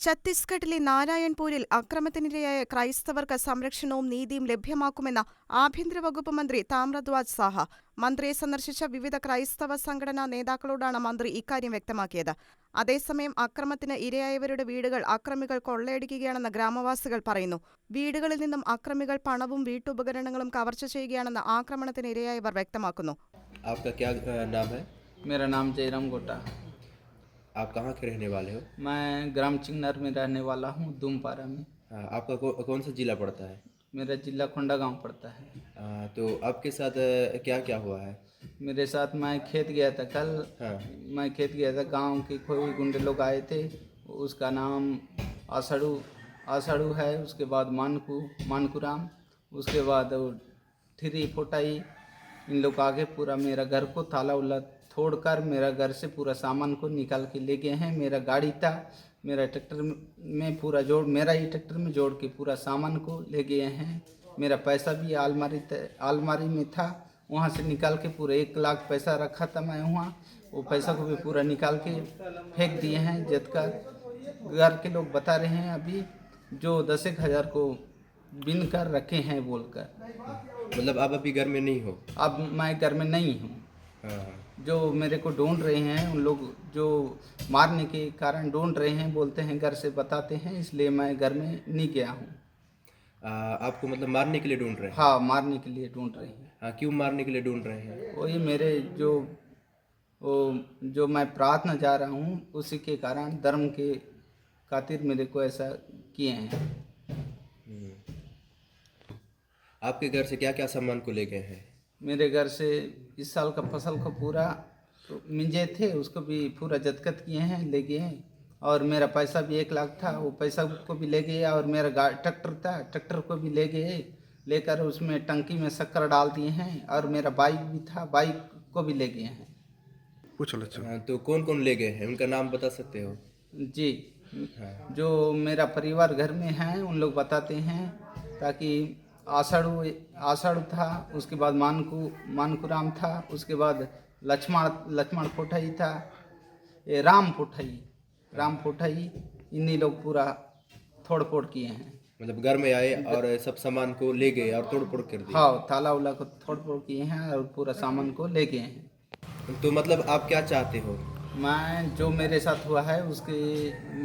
ഛത്തീസ്ഗഡിലെ നാരായൺപൂരിൽ അക്രമത്തിനിരയായ ക്രൈസ്തവർക്ക് സംരക്ഷണവും നീതിയും ലഭ്യമാക്കുമെന്ന ആഭ്യന്തര വകുപ്പ് മന്ത്രി താമ്രധ്വാജ് സാഹ മന്ത്രിയെ സന്ദർശിച്ച വിവിധ ക്രൈസ്തവ സംഘടനാ നേതാക്കളോടാണ് മന്ത്രി ഇക്കാര്യം വ്യക്തമാക്കിയത്. അതേസമയം അക്രമത്തിന് ഇരയായവരുടെ വീടുകൾ അക്രമികൾ കൊള്ളയടിക്കുകയാണെന്ന് ഗ്രാമവാസികൾ പറയുന്നു. വീടുകളിൽ നിന്നും അക്രമികൾ പണവും വീട്ടുപകരണങ്ങളും കവർച്ച ചെയ്യുകയാണെന്ന് ആക്രമണത്തിന് ഇരയായവർ വ്യക്തമാക്കുന്നു. आप कहाँ के रहने वाले हो? मैं ग्राम चिंगनर में रहने वाला हूँ दुमपारा में। हाँ, आपका कौ, कौन सा जिला पड़ता है? मेरा जिला खोंडा गाँव पड़ता है। अ, तो आपके साथ क्या क्या हुआ है? मेरे साथ मैं खेत गया था कल। हाँ। मैं खेत गया था गाँव के कोई गुंडे लोग आए थे उसका नाम आषाढ़ू आषाढ़ू है उसके बाद मानकू मानकू राम उसके बाद ठिरी फोटाई इन लोग आगे पूरा मेरा घर को ताला उला तोड़कर मेरा घर से पूरा सामान को निकाल के ले गए हैं। मेरा गाड़ी था मेरा ट्रैक्टर में पूरा जोड़ मेरा ही ट्रैक्टर में जोड़ के पूरा सामान को ले गए हैं। मेरा पैसा भी आलमारी आलमारी में था वहाँ से निकाल के पूरा एक लाख पैसा रखा था मैं वहाँ। वो पैसा को भी पूरा निकाल के फेंक दिए हैं जद का घर के लोग बता रहे हैं अभी जो दस एक हज़ार को बिन कर रखे हैं बोलकर। मतलब आप अभी घर में नहीं हो? अब मैं घर में नहीं हाँ। हाँ। जो मेरे को ढूंढ रहे हैं उन लोग जो मारने के कारण ढूंढ रहे हैं बोलते हैं घर से बताते हैं इसलिए मैं घर में नहीं गया हूँ। आपको मतलब मारने के लिए ढूंढ रहे हैं? हाँ मारने के लिए ढूंढ रहे हैं। हाँ क्यों मारने के लिए ढूंढ रहे हैं? वही मेरे जो वो जो मैं प्रार्थना जा रहा हूँ उसी के कारण धर्म के खातिर मेरे को ऐसा किए हैं। हम्म। आपके घर से क्या क्या सामान को ले गए हैं? मेरे घर से इस साल का फ़सल को पूरा तो मिंजे थे उसको भी पूरा जदकत किए हैं ले गए हैं। और मेरा पैसा भी एक लाख था वो पैसा को भी ले गए और मेरा गा ट्रैक्टर था ट्रैक्टर को भी ले गए। लेकर उसमें टंकी में शक्कर डाल दिए हैं और मेरा बाइक भी था बाइक को भी ले गए हैं। पूछ लो हाँ, तो कौन कौन ले गए हैं? उनका नाम बता सकते हो? जी। हाँ। जो मेरा परिवार घर में है उन लोग बताते हैं ताकि आषाढ़ू आषाढ़ था उसके बाद मानकू मानकुराम था उसके बाद लक्ष्मण लक्ष्मण फोठाई था ये राम फोठाई राम फोठाई इन्हीं लोग पूरा थोड़ फोड़ किए हैं। मतलब घर में आए और सब सामान को ले गए और तोड़ फोड़ कर दिया हाँ ताला उला को तोड़ फोड़ किए हैं और पूरा सामान को ले गए हैं। तो मतलब आप क्या चाहते हो? मैं जो मेरे साथ हुआ है उसके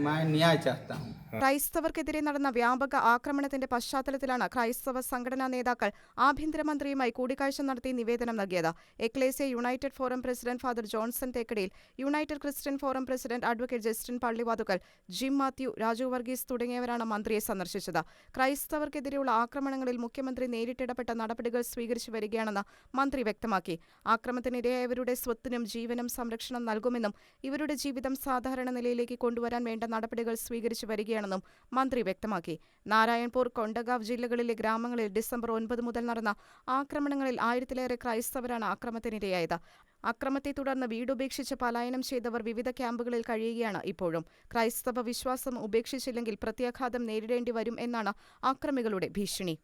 मैं न्याय चाहता हूँ। ക്രൈസ്തവർക്കെതിരെ നടന്ന വ്യാപക ആക്രമണത്തിന്റെ പശ്ചാത്തലത്തിലാണ് ക്രൈസ്തവ സംഘടനാ നേതാക്കൾ ആഭ്യന്തരമന്ത്രിയുമായി കൂടിക്കാഴ്ച നടത്തി നിവേദനം നൽകിയത്. Ecclesia United Forum president Father Johnson തേക്കടിയിൽ United Christian Forum president advocate Justin Pallivathukkal Jim Mathew Raju Varghese തുടങ്ങിയവരാണ് മന്ത്രിയെ സന്ദർശിച്ചത്. ക്രൈസ്തവർക്കെതിരെയുള്ള ആക്രമണങ്ങളിൽ മുഖ്യമന്ത്രി നേരിട്ടിടപെട്ട നടപടികൾ സ്വീകരിച്ചു വരികയാണെന്ന് മന്ത്രി വ്യക്തമാക്കി. ആക്രമത്തിനിരയായവരുടെ സ്വത്തിനും ജീവനും സംരക്ഷണം നൽകുമെന്നും ഇവരുടെ ജീവിതം സാധാരണ നിലയിലേക്ക് കൊണ്ടുവരാൻ വേണ്ട നടപടികൾ സ്വീകരിച്ചു വരികയാണെന്നും മന്ത്രി വ്യക്തമാക്കി. നാരായൺപൂർ കൊണ്ടഗാവ് ജില്ലകളിലെ ഗ്രാമങ്ങളിൽ ഡിസംബർ ഒൻപത് മുതൽ നടന്ന ആക്രമണങ്ങളിൽ ആയിരത്തിലേറെ ക്രൈസ്തവരാണ് അക്രമത്തിനിരയായത്. അക്രമത്തെ തുടർന്ന് വീടുപേക്ഷിച്ച് പലായനം ചെയ്തവർ വിവിധ ക്യാമ്പുകളിൽ കഴിയുകയാണ് ഇപ്പോഴും. ക്രൈസ്തവ വിശ്വാസം ഉപേക്ഷിച്ചില്ലെങ്കിൽ പ്രത്യാഘാതം നേരിടേണ്ടി വരും എന്നാണ് അക്രമികളുടെ ഭീഷണി.